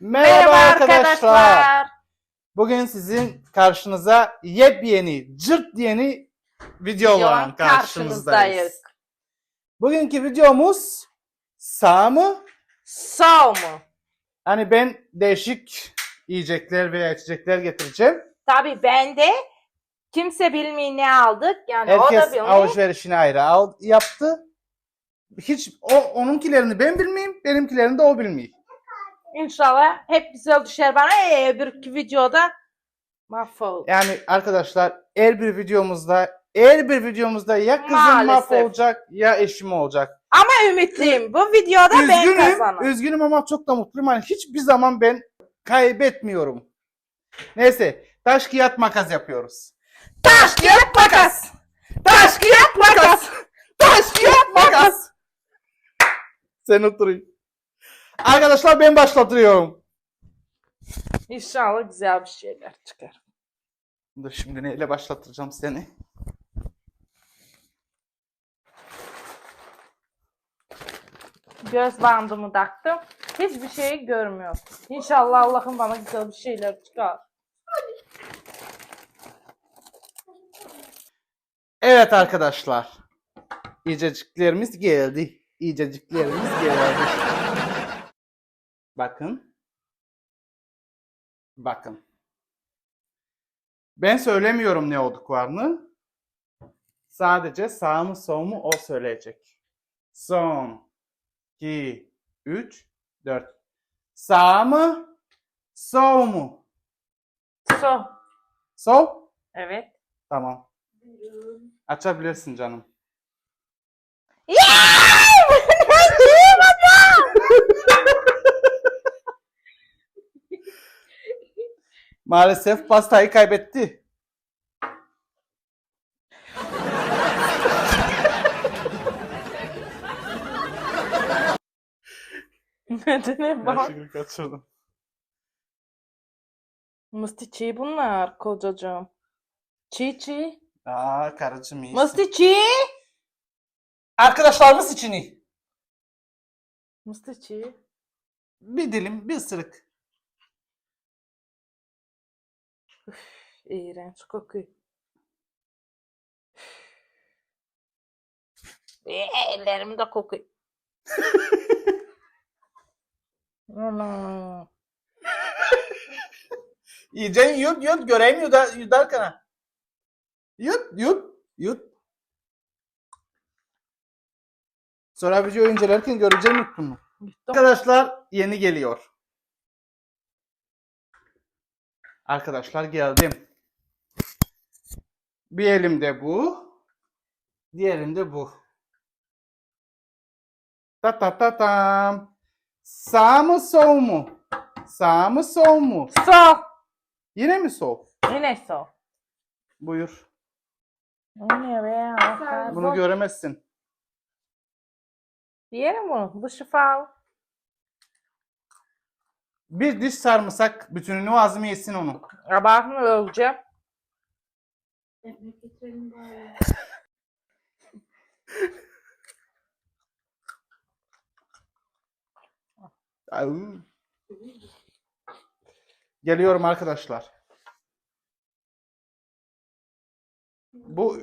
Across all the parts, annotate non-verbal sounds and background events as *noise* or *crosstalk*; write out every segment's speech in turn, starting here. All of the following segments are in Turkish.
Merhaba arkadaşlar. Bugün sizin karşınıza yepyeni, cırt yeni videolarla Videoların karşınızdayız. Bugünkü videomuz sağ mı? Sağ mı? Hani ben değişik yiyecekler veya içecekler getireceğim. Tabii ben de kimse bilmiyor ne aldık. Yani o da Herkes bilmiyor. alışverişini ayrı al, yaptı. Hiç o onunkilerini ben bilmeyeyim, benimkilerini de o bilmiyor. İnşallah hep güzel düşer bana. Ee, bir videoda mahvol. Yani arkadaşlar her bir videomuzda her bir videomuzda ya kızım Maalesef. mahvolacak ya eşim olacak. Ama ümitliyim. Bu videoda ben kazanırım. üzgünüm ama çok da mutluyum. Hani hiçbir zaman ben kaybetmiyorum. Neyse, taş kağıt makas yapıyoruz. Taş kağıt makas. Taş kağıt makas. Taş kağıt makas. Sen oturayım. Arkadaşlar ben başlatıyorum. İnşallah güzel bir şeyler çıkar. Dur şimdi neyle başlatacağım seni? Göz bandımı taktım. Hiçbir şey görmüyorum. İnşallah Allah'ım bana güzel bir şeyler çıkar. Evet arkadaşlar. İyiceciklerimiz geldi. İyiceciklerimiz geldi. Bakın. Bakın. Ben söylemiyorum ne olduklarını. Sadece sağ mı sol mu o söyleyecek. Son. 2, 3, 4. Sağ mı? Sol mu? So. Sol? Evet. Tamam. Açabilirsin canım. Maalesef pastayı kaybetti. Nedeni bak. Gerçekten kaçırdım. Mıstık çiğ bunlar kocacığım. Çiğ çiğ. Aa karıcığım iyisin. Mıstık çiğ. Arkadaşlarımız için iyi. Mıstık çiğ. Bir dilim, bir ısırık. İğrenç kokuyor. Ellerim de kokuyor. Ana. İyice yut yut göreyim yuda, yudarken. Yut yut yut. Sonra videoyu incelerken göreceğim yuttun mu? Arkadaşlar yeni geliyor. Arkadaşlar geldim. Bir elimde bu. Diğer elimde bu. Ta ta ta tam. Sağ mı sol mu? Sağ mı sol mu? So. Yine mi sol? Yine so. Buyur. O ne be? Bunu göremezsin. Yerim bunu. Bu şifalı. Bir diş sarımsak bütününü ağzıma yesin onu. Abartma öleceğim. Au. Geliyorum arkadaşlar. Bu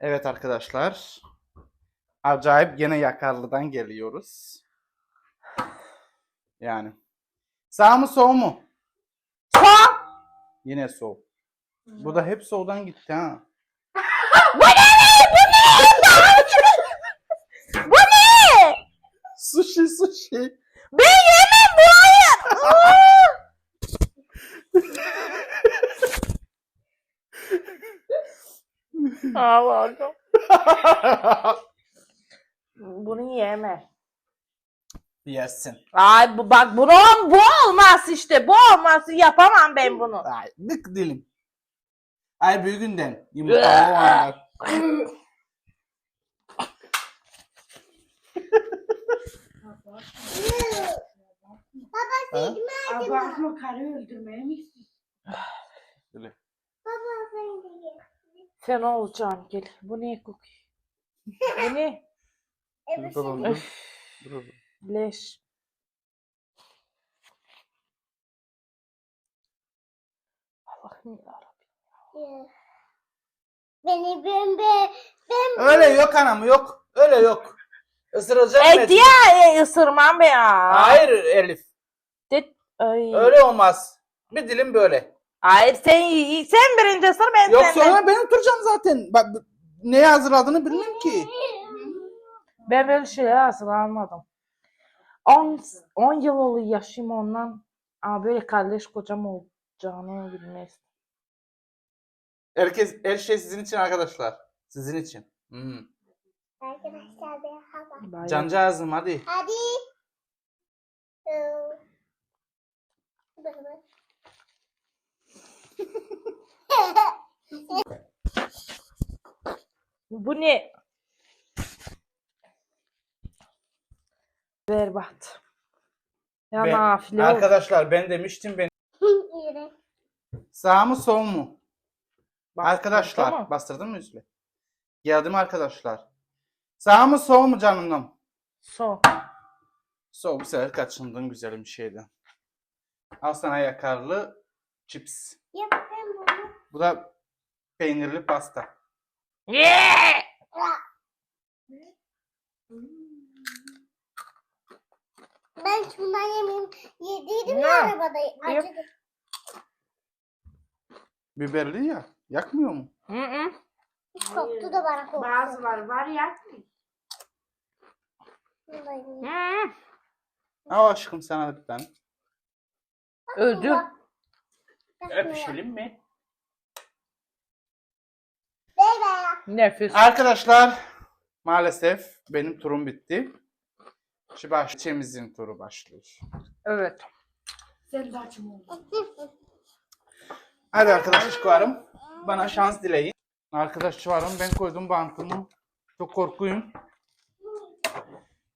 Evet arkadaşlar. Acayip gene yakarlıdan geliyoruz. Yani. Sağ mı sol mu? So. Yine sol. Bu da hep soldan gitti ha. *laughs* Bu ne? Bu ne? Bu ne? Sushi sushi. Ben yemem bu hayır. *laughs* Allah'ım. *laughs* Bunu yeme. Yersin. Ay bu bak bunu bu olmaz işte. Bu olmaz. Yapamam ben bunu. Ay, dık dilim. Ay büyüğünden. Yumurtalı olanlar. Ha? Abartma karı öldürmeye mi istiyorsun? Öyle. Sen olacaksın gel. Bu ne kokuyor? Bu ne? Dur, dur, dur. Leş. Allah'ım yarabbim. Beni ben ben ben Öyle yok anam yok. Öyle yok. Isıracak E diye ısırmam be ya. Hayır Elif. De- Ay. Öyle olmaz. Bir dilim böyle. Hayır sen sen birinci ısır ben Yok senden. sonra ben oturacağım zaten. Bak neye hazırladığını bilmem ki. Ben böyle şeyler hazırlanmadım. 10 10 yıl oluyor yaşım ondan. Ama böyle kardeş kocam olacağını bilmez. Herkes her şey sizin için arkadaşlar. Sizin için. Hmm. Arkadaşlar. Bayağı. Cancağızım hadi. Hadi. Bu ne? Berbat. Ya Ben- nafile oldu. Arkadaşlar ben demiştim ben. *laughs* Sağ mı sol mu? Bastırdı arkadaşlar mı? bastırdın mı yüzüne? Geldim arkadaşlar. Sağ mı sol mu canım? Son. Sol bu sefer kaçındın güzel bir şeyden. Al sana yakarlı chips. Yap ben bunu. Bu da peynirli pasta. Yeah! Ben şundan yemin yediydim Ne? ya arabada. Acıdı. Biberli ya. Yakmıyor mu? Hı hı. Koktu da bana koktu. Bazıları var yakmıyor. Hı. Al aşkım sana bir tane. Öldü. Öpüşelim mi? Bebe. Nefis. Arkadaşlar maalesef benim turum bitti. Şimdi bahçemizin turu başlıyor. Evet. Sen de açım oldu. Hadi arkadaşlarım bana şans dileyin. Arkadaşlarım ben koydum bantımı. Çok korkuyum.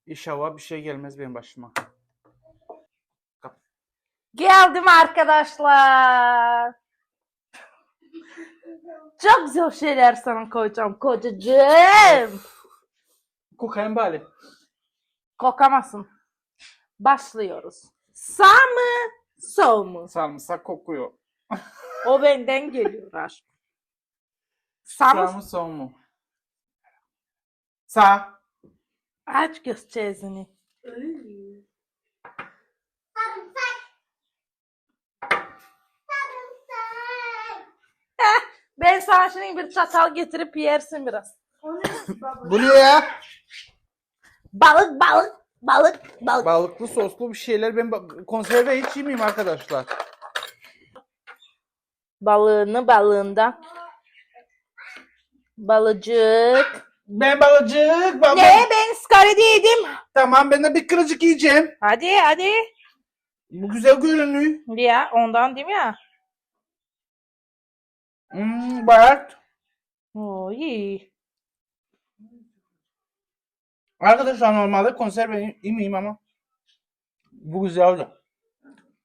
İnşallah bir şey gelmez benim başıma. Geldim arkadaşlar. Çok güzel şeyler sana koyacağım kocacığım. Kokayım bari. Kokamazsın. Başlıyoruz. Sağ mı? Sol mu? Sarımsak kokuyor. O benden geliyor aşkım. Sağ Sağ mı? mı sol mu? Sağ. Aç göz çeyizini. Ben sana şimdi bir çatal getirip yersin biraz. Bu ne ya? Balık balık balık balık. Balıklı soslu bir şeyler. Ben ba- konserve hiç yemeyeyim arkadaşlar. Balığını balığından. Balıcık. Ben balıcık. Ben, Ne ben skarede yedim. Tamam ben de bir kırıcık yiyeceğim. Hadi hadi. Bu güzel görünüyor. Ya ondan değil mi ya? Hmm, bak. Oo iyi. Arkadaşlar normalde konserve yemeyeyim ama bu güzeldi.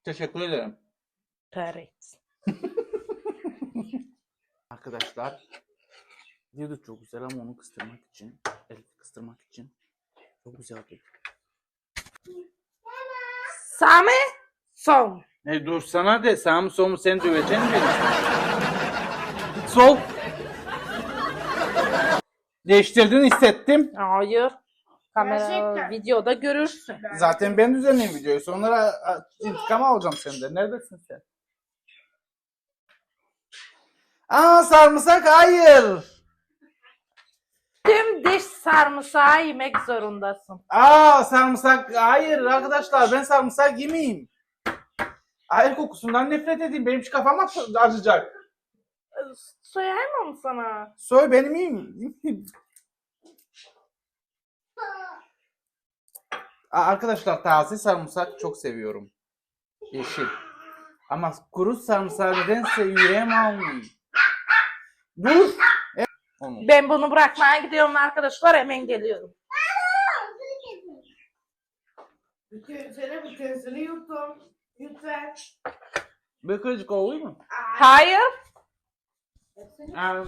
Teşekkür ederim. Evet. *laughs* Arkadaşlar diyordu çok güzel ama onu kıstırmak için, Elif'i kıstırmak için çok güzeldi. Sağ mı? Sol? Ne dur sana de sağ mı sol mu sen döveceksin beni. Sol. Değiştirdin hissettim. Hayır. Kamera Gerçekten. videoda görürsün. Zaten ben düzenleyeyim videoyu. Sonra intikam alacağım senden. Neredesin sen? Aa sarımsak hayır. Tüm diş sarımsağı yemek zorundasın. Aa sarımsak hayır arkadaşlar ben sarımsak yemeyeyim. Hayır kokusundan nefret edeyim. Benim şu kafam at- acıyacak. Soyayım mı sana? Soy benim yiyeyim. Arkadaşlar taze sarımsak çok seviyorum. Yeşil. Ama kuru sarımsak nedense yüreğim almıyor. Dur. E- Onu. Ben bunu bırakmaya gidiyorum arkadaşlar hemen geliyorum. Bütün sene bütün sene yuttum. Lütfen. Bir kırıcık oluyor mu? Hayır. Aa,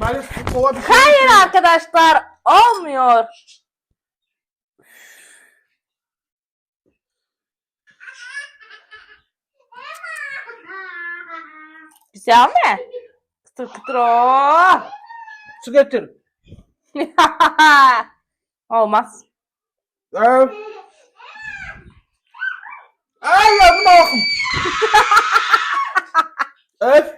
bari su kova bir şey. Hayır arkadaşlar olmuyor. Güzel mi? Kıtır kıtır o. Su getir. *laughs* Olmaz. Ay. Ay yardım bakın. Öf.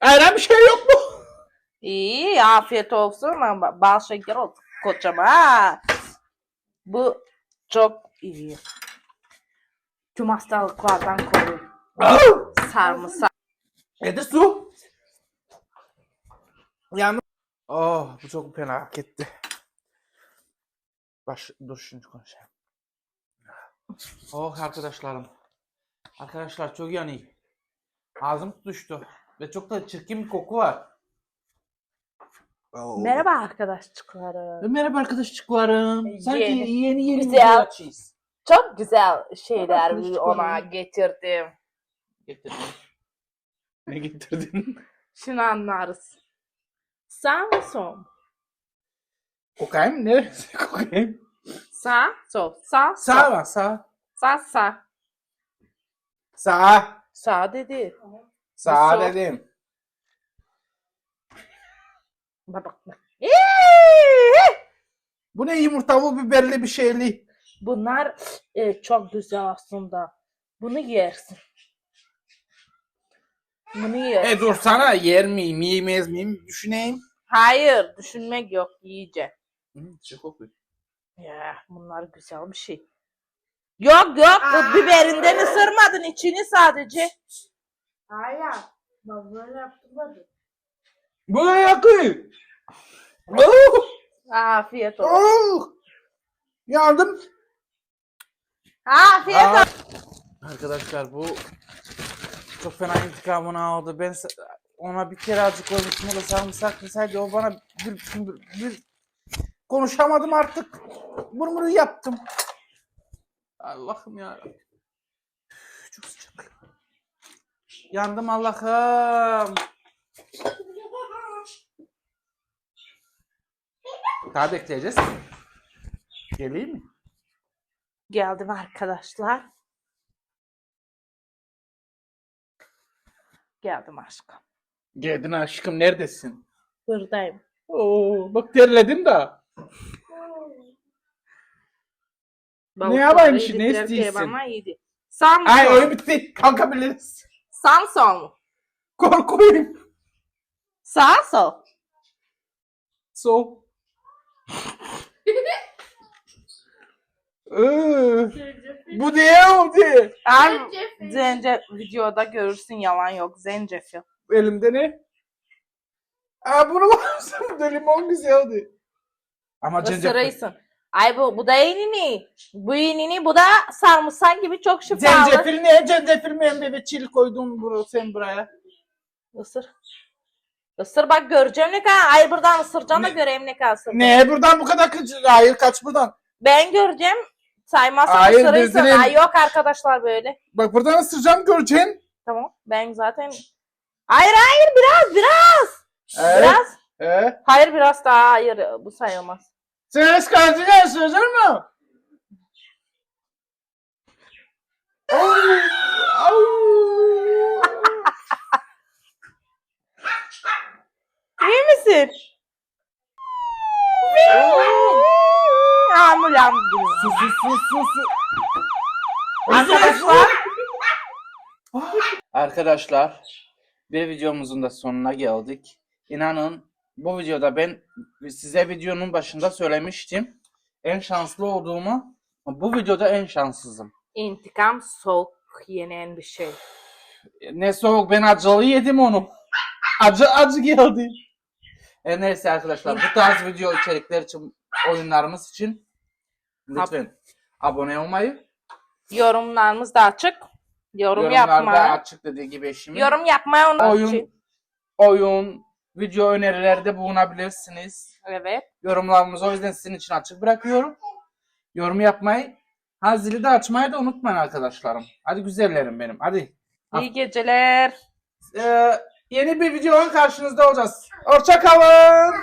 Ayran bir şey yok mu? İyi afiyet olsun ama bal şeker olsun kocaman. Bu çok iyi. Tüm hastalıklardan korur. Sarımsak. Getir su. Yandım. Oh bu çok fena hak etti. Baş, dur şimdi konuşayım. Oh arkadaşlarım. Arkadaşlar çok yanıyor. Ağzım tutuştu. Ve çok da çirkin bir koku var. Oh. Merhaba arkadaşlarım. Merhaba arkadaşlarım. Sanki Yeni. yeni video açıyız. Çok güzel şeyler Arkadaşlarım. ona getirdim. Getirdin. *laughs* Ne getirdin? Şimdi anlarız. Samsung. Kokain mi? Neresi *laughs* kokain? Sa, so, sa, Sağ var sağ. sa, sa. Sağ. Sa dedi. Sağ Sol. dedim. Bak bak. bak. Bu ne yumurtalı biberli bir şeyli. Bunlar e, çok güzel aslında. Bunu yersin. Bunu yersin. E dur sana yer miyim yemez miyim düşüneyim. Hayır, düşünmek yok iyice. Hı, çok kokuyor. Ya, bunlar güzel bir şey. Yok yok, bu biberinden ısırmadın içini sadece. Hayır. Ben böyle yaptırmadım. Bu ne yakıyor? Oh, Afiyet olsun. oh. Yandım. Afiyet Aa. olsun. Arkadaşlar bu çok fena intikamını aldı. Ben ona bir kere azıcık koymuştum da sarımsak sadece o bana bir, bir, bir konuşamadım artık. Mırmırı yaptım. Allah'ım ya. Çok sıcak. Yandım Allah'ım. Daha bekleyeceğiz. Geleyim mi? Geldim arkadaşlar. Geldim aşkım. Geldin aşkım neredesin? Buradayım. Oo, bak terledim de. Balıkları yapayım şimdi, ne istiyorsun? Samsung. Ay oyun bitti. Kalkabiliriz. Samsung. Korkuyum. Samsung. So. Iı, Bu ne oldu? Ay, Zencefil. zence videoda görürsün yalan yok. Zencefil. Elimde ne? Aa bunu var mısın? Bu da limon güzeldi. Ama zencefil. Isırıysın. Ay bu, bu da yenini. Bu yenini bu da sarımsak gibi çok şifalı. Zencefil ne? Zencefil mi? Hem de bir çil koydun buru, sen buraya. Isır. Isır bak göreceğim ne kadar. Ay buradan ısıracağım da Ne- göreyim ne kadar ısır. Ne buradan bu kadar kaç? Hayır kaç buradan. Ben göreceğim. Saymazsan Hayır, ısırıysın. bildirim. Ay yok arkadaşlar böyle. Bak buradan ısıracağım göreceksin. Tamam. Ben zaten... Hayır hayır biraz biraz. Evet. Biraz. Ee, Hayır biraz daha hayır bu sayılmaz. sen mı? Au, au. İyi misin? Ambulans gibi. Sus sus sus sus. sus. Arkadaşlar. Arkadaşlar bir videomuzun da sonuna geldik. İnanın bu videoda ben size videonun başında söylemiştim. En şanslı olduğumu. Bu videoda en şanssızım. İntikam soğuk yenen bir şey. Ne soğuk ben acılı yedim onu. Acı acı geldi. E neyse arkadaşlar bu tarz video içerikler için oyunlarımız için lütfen abone olmayı, Yorumlarımız da açık. Yorum yorumlarda yapmayı. açık dediği gibi eşimin Yorum yapmayı unutmayın. oyun oyun video önerilerde bulunabilirsiniz. Evet. Yorumlarımızı o yüzden sizin için açık bırakıyorum. Yorum yapmayı, ha zili de açmayı da unutmayın arkadaşlarım. Hadi güzellerim benim. Hadi. İyi geceler. Ee, yeni bir videoya karşınızda olacağız. Hoşça kalın.